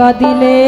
প্রাণ কাঁদিলে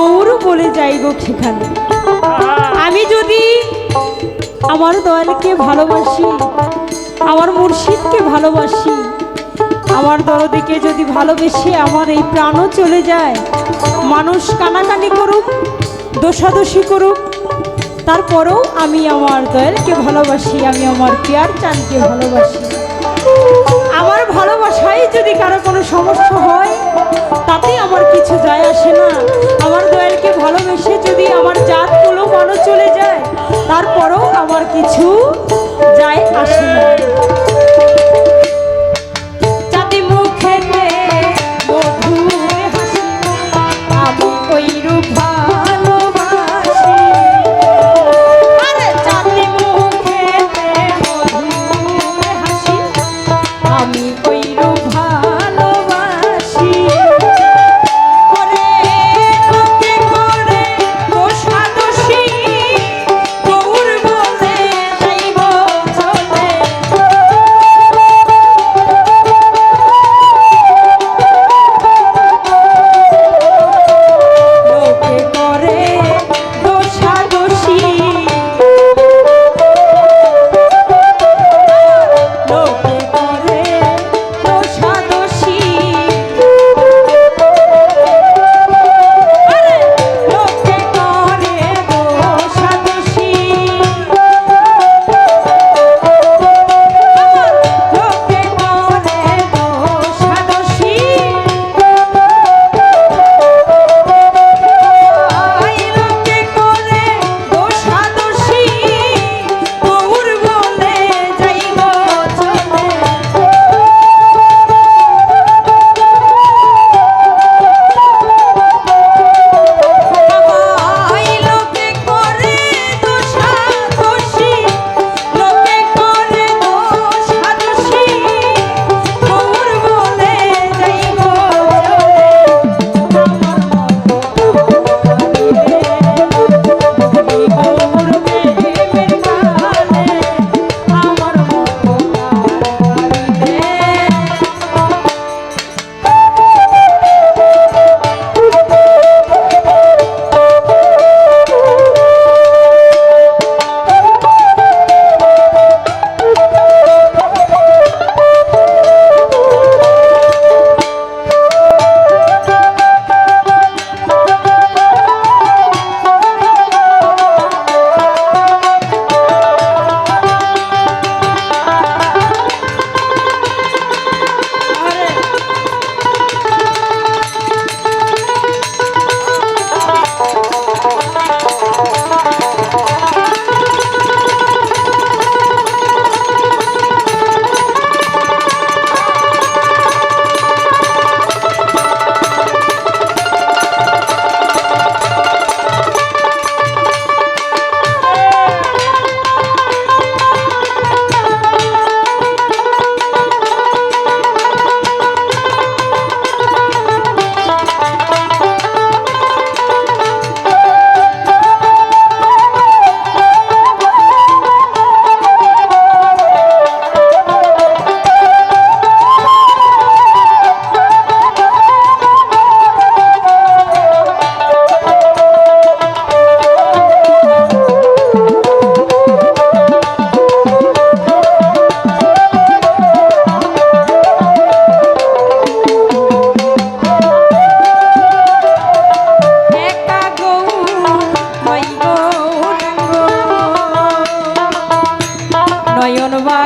গৌর বলে যাই গো সেখানে। আমি যদি আমার দয়ালকে ভালোবাসি, আমার মুর্শিদকে ভালোবাসি, আমার দরদিকে যদি ভালোবেসে আমার এই প্রাণও চলে যায়, মানুষ কানাকানি করুক, দোষাদোষি করুক, তারপরেও আমি আমার দয়ালকে ভালোবাসি, আমি আমার পেয়ার চানকে ভালোবাসি। আমার ভালোবাসায় যদি কারও কোনো সমস্যা হয় তাতে আমার কিছু যায় আসে না। আমার দয়ালকে ভালোবেসে যদি আমার জাত জাতগুলো মানুষ চলে যায়, তারপরও আমার কিছু যায় আসে না। যাতে মুখেতে নয়ন বা